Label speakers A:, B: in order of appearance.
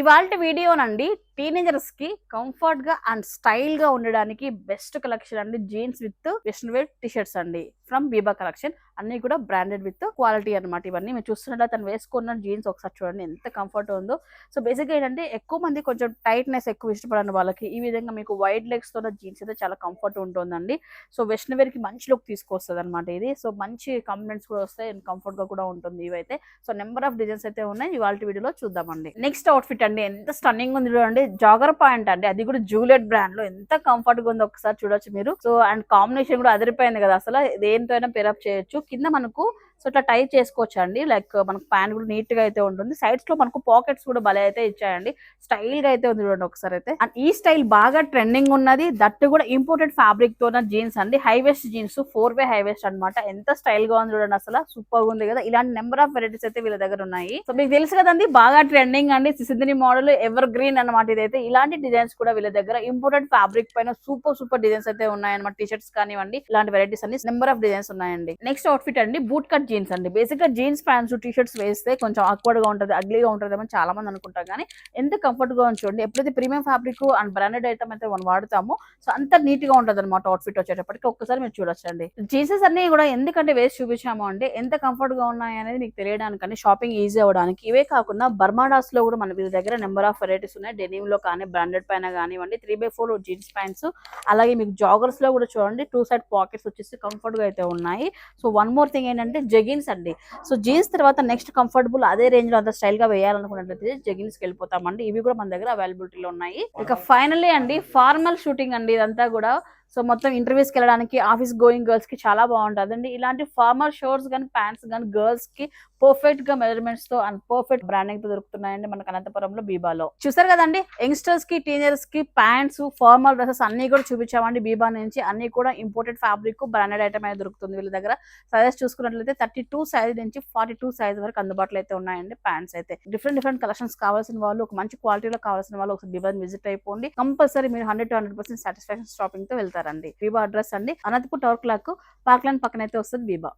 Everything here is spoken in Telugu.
A: ఇవాళ వీడియోనండి టీనేజర్స్కి కంఫర్ట్గా అండ్ స్టైల్గా ఉండడానికి బెస్ట్ కలెక్షన్ అండి. Jeans with western wear T-shirts అండి. ఫ్రమ్ బీబా కలెక్షన్ అన్ని కూడా బ్రాండెడ్ విత్ క్వాలిటీ అనమాట ఇవన్నీ. మీరు చూస్తున్నట్టు తను వేసుకున్న జీన్స్ ఒకసారి చూడండి ఎంత కంఫర్ట్ ఉందో. సో బేసిక్గా ఏంటంటే ఎక్కువ మంది కొంచెం టైట్నెస్ ఎక్కువ ఇష్టపడని వాళ్ళకి ఈ విధంగా మీకు వైడ్ లెగ్స్తో జీన్స్ అయితే చాలా కంఫర్ట్ ఉంటుందండి. సో వెస్ట్రన్ వేర్కి మంచి లుక్ తీసుకొస్తుంది అనమాట ఇది. సో మంచి కంప్లైంట్స్ కూడా వస్తాయి అండ్ కంఫర్ట్గా కూడా ఉంటుంది ఇవైతే. సో నెంబర్ ఆఫ్ డిజైన్స్ అయితే ఉన్నాయి. ఇవాళ వీడియోలో చూద్దామండి. నెక్స్ట్ అవుట్ ఫిట్ అండి. ఎంత స్టన్నింగ్ ఉంది చూడండి. జాగర్ పాయింట్ అండి. అది కూడా జూలెట్ బ్రాండ్లో ఎంత కంఫర్ట్గా ఉందో ఒకసారి చూడొచ్చు మీరు. సో అండ్ కాంబినేషన్ కూడా అదిరిపోయింది కదా అసలు. దేనితో అయినా పేరప్ చేయొచ్చు. కింద మనకు సో ఇట్లా టైప్ చేసుకోవచ్చు అండి లైక్ మనకు ప్యాంట్ కూడా నీట్గా అయితే ఉంటుంది. సైడ్స్లో మనకు పాకెట్స్ కూడా భలే అయితే ఇచ్చాయండి. స్టైల్గా అయితే ఉంది చూడండి ఒకసారి అయితే. అండ్ ఈ స్టైల్ బాగా ట్రెండింగ్ ఉన్నది. దట్టు కూడా ఇంపోర్టెడ్ ఫ్యాబ్రిక్తో జీన్స్ అండి. హైవెస్ట్ జీన్స్ ఫోర్ వే హైవెస్ట్ అనమాట ఎంత స్టైల్గా ఉంది చూడండి అసలు. సూపర్ ఉంది కదా. ఇలాంటి నెంబర్ ఆఫ్ వెరైటీస్ అయితే వీళ్ళ దగ్గర ఉన్నాయి. సో మీకు తెలుసు కదండి బాగా ట్రెండింగ్ అండి. సిసిందిని మోడల్ ఎవర్ గ్రీన్ అనమాట ఇదైతే. ఇలాంటి డిజైన్స్ కూడా వీళ్ళ దగ్గర. ఇంపోర్టెడ్ ఫ్యాబ్రిక్ పైన సూపర్ సూపర్ డిజైన్స్ అయితే ఉన్నాయన్నమాట. టీ షర్ట్స్ కానివ్వండి ఇలాంటి వెరైటీస్ అన్ని నెంబర్ ఆఫ్ డిజైన్స్ ఉన్నాయండి. నెక్స్ట్ అవుట్ఫిట్ అండి. బూట్ కట్ జీన్స్ అండి. బేసిక్గా జీన్స్ ప్యాంట్స్ టీ షర్ట్స్ వేస్తే కొంచెం అక్వర్డ్గా గా ఉంటుంది అగ్లీగా ఉంటుంది అని చాలా మంది అనుకుంటారు. కానీ ఎంత కంఫర్ట్గా చూడండి ఎప్పుడైతే premium fabric and branded item అయితే మనం వాడతామో సో అంత నీట్గా ఉంటుంది అనమాట అవుట్ఫిట్ వచ్చేటప్పటికి. ఒక్కసారి మీరు చూడొచ్చండి. జీన్సెస్ అన్ని కూడా ఎందుకంటే వేసి చూపించాము అంటే ఎంత కంఫర్ట్గా ఉన్నాయి అనేది మీకు తెలియడానికండి షాపింగ్ ఈజీ అవ్వడానికి. ఇవే కాకుండా బర్మాడాస్లో కూడా మన వీళ్ళ దగ్గర నెంబర్ ఆఫ్ వెరైటీస్ ఉన్నాయి. డెనిమ్లో కానీ బ్రాండెడ్ పైన కానివ్వండి three by four jeans pants అలాగే మీకు జాగర్స్లో కూడా చూడండి టూ సైడ్ పాకెట్స్ వచ్చేసి కంఫర్ట్గా అయితే ఉన్నాయి. సో వన్ మోర్ థింగ్ ఏంటంటే జెగిన్స్ అండి. సో జీన్స్ తర్వాత నెక్స్ట్ కంఫర్టబుల్ అదే రేంజ్లో అంత స్టైల్గా వేయాలనుకున్నట్లయితే జెగిన్స్కి వెళ్ళిపోతామండి ఇవి కూడా మన దగ్గర అవైలబిలిటీలో ఉన్నాయి. ఇక ఫైనల్లీ అండి ఫార్మల్ షూటింగ్ అండి ఇదంతా కూడా. సో మొత్తం ఇంటర్వ్యూస్కి వెళ్ళడానికి ఆఫీస్ గోయింగ్ గర్ల్స్కి చాలా బాగుంటుందండి ఇలాంటి ఫార్మల్ షోర్ట్స్ కానీ ప్యాంట్స్ కానీ గర్ల్స్కి పర్ఫెక్ట్గా మెజర్మెంట్స్తో అండ్ పర్ఫెక్ట్ బ్రాండింగ్తో దొరుకుతున్నాయండి మనకు అనంతపురంలో బీబాలో. చూసారు కదండి యంగ్స్టర్స్కి కి ప్యాంట్స్ ఫార్మల్ డ్రెస్సెస్ అన్ని కూడా చూపించామండి బీబా నుంచి. అన్ని కూడా ఇంపోర్టెడ్ ఫ్యాబ్రిక్ బ్రాండెడ్ ఐటమ్ అయితే దొరుకుతుంది వీళ్ళ దగ్గర. సైజెస్ చూసుకున్నట్లయితే థర్టీ టూ సైజ్ నుంచి ఫార్టీ టూ సైజ్ వరకు అందుబాటులో అయితే ఉన్నాయండి ప్యాంట్స్ అయితే. డిఫరెంట్ డిఫరెంట్ కలెక్షన్స్ కావాల్సిన వాళ్ళు ఒక మంచి క్వాలిటీలో కావాల్సిన వాళ్ళు ఒకసారి బీబాని విజిట్ అయిపోండి. కంపల్సరీ మీరు hundred to hundred percent satisfaction షాపింగ్తో చేస్తారండి. బీబా అడ్రస్ అండి. Anantapur tower clock park line పక్కన అయితే వస్తుంది బీబా